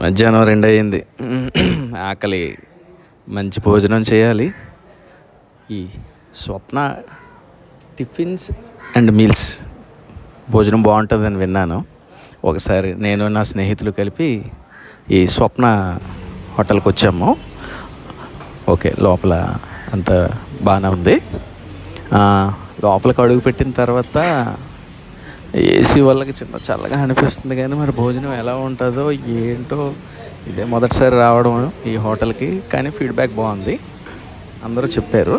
మధ్యాహ్నం రెండు అయింది ఆకలి మంచి భోజనం చేయాలి. ఈ స్వప్న టిఫిన్స్ అండ్ మీల్స్ భోజనం బాగుంటుందని విన్నాను. ఒకసారి నేను నా స్నేహితులు కలిపి ఈ స్వప్న హోటల్కి వచ్చాము ఓకే లోపల అంత బాగానే ఉంది. లోపలికి అడుగు పెట్టిన తర్వాత ఏసీ వాళ్ళకి చిన్న చల్లగా అనిపిస్తుంది కానీ మరి భోజనం ఎలా ఉంటుందో ఏంటో ఇదే మొదటిసారి రావడం ఈ హోటల్కి. కానీ ఫీడ్బ్యాక్ బాగుంది. అందరూ చెప్పారు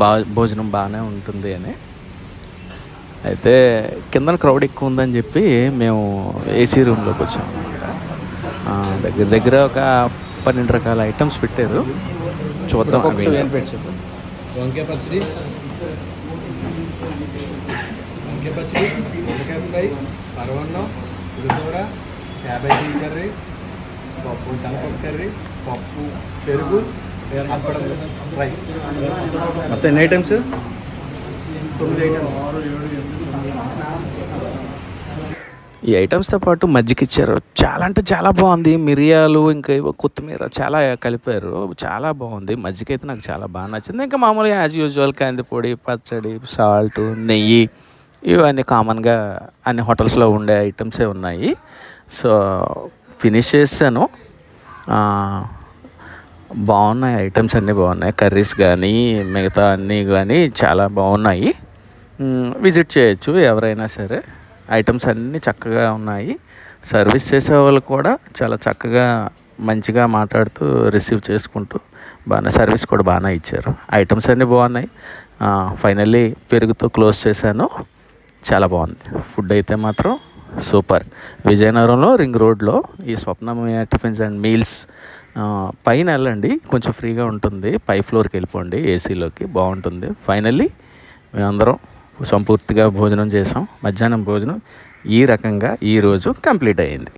బా భోజనం బాగానే ఉంటుంది అని. అయితే కింద క్రౌడ్ ఎక్కువ ఉందని చెప్పి మేము ఏసీ రూమ్లోకి వచ్చాము దగ్గర దగ్గర ఒక పన్నెండు రకాల ఐటమ్స్ పెట్టారు. చూద్దాం. వంకాయ పచ్చడి వంకాయ పచ్చడి వంకాయ ఫ్రై పరవన్నం పులిహోర క్యాబేజీ కర్రీ పప్పు చల్లపప్పు కర్రీ పప్పు పెరుగు అప్పడం రైస్. మొత్తం ఎన్ని ఐటమ్స్ తొమ్మిది ఐటమ్స్ ఈ ఐటమ్స్తో పాటు మజ్జిగ ఇచ్చారు. చాలా అంటే చాలా బాగుంది. మిరియాలు ఇంకా కొత్తిమీర చాలా కలిపారు. చాలా బాగుంది. మజ్జిగ అయితే నాకు చాలా బాగా నచ్చింది. ఇంకా మామూలుగా యాజ్ యూజువల్ కందిపొడి పచ్చడి సాల్ట్ నెయ్యి. ఇవన్నీ కామన్గా అన్ని హోటల్స్లో ఉండే ఐటమ్సే ఉన్నాయి. సో ఫినిష్ చేశాను. బాగున్నాయి ఐటమ్స్ అన్నీ బాగున్నాయి. కర్రీస్ కానీ మిగతా అన్నీ కానీ చాలా బాగున్నాయి. విజిట్ చేయొచ్చు ఎవరైనా సరే. ఐటమ్స్ అన్నీ చక్కగా ఉన్నాయి. సర్వీస్ చేసే వాళ్ళు కూడా చాలా చక్కగా మంచిగా మాట్లాడుతూ రిసీవ్ చేసుకుంటూ బాగానే సర్వీస్ కూడా బాగానే ఇచ్చారు. ఐటమ్స్ అన్నీ బాగున్నాయి. ఫైనల్లీ పెరుగుతో క్లోజ్ చేశాను. చాలా బాగుంది. ఫుడ్ అయితే మాత్రం సూపర్. విజయనగరంలో రింగ్ రోడ్లో ఈ స్వప్నమయ టిఫిన్స్ అండ్ మీల్స్ పైన వెళ్ళండి. కొంచెం ఫ్రీగా ఉంటుంది. పై ఫ్లోర్కి వెళ్ళిపోండి. ఏసీలోకి బాగుంటుంది. ఫైనల్లీ మేమందరం సంపూర్తిగా భోజనం చేసాం. మధ్యాహ్నం భోజనం ఈ రకంగా ఈరోజు కంప్లీట్ అయ్యింది.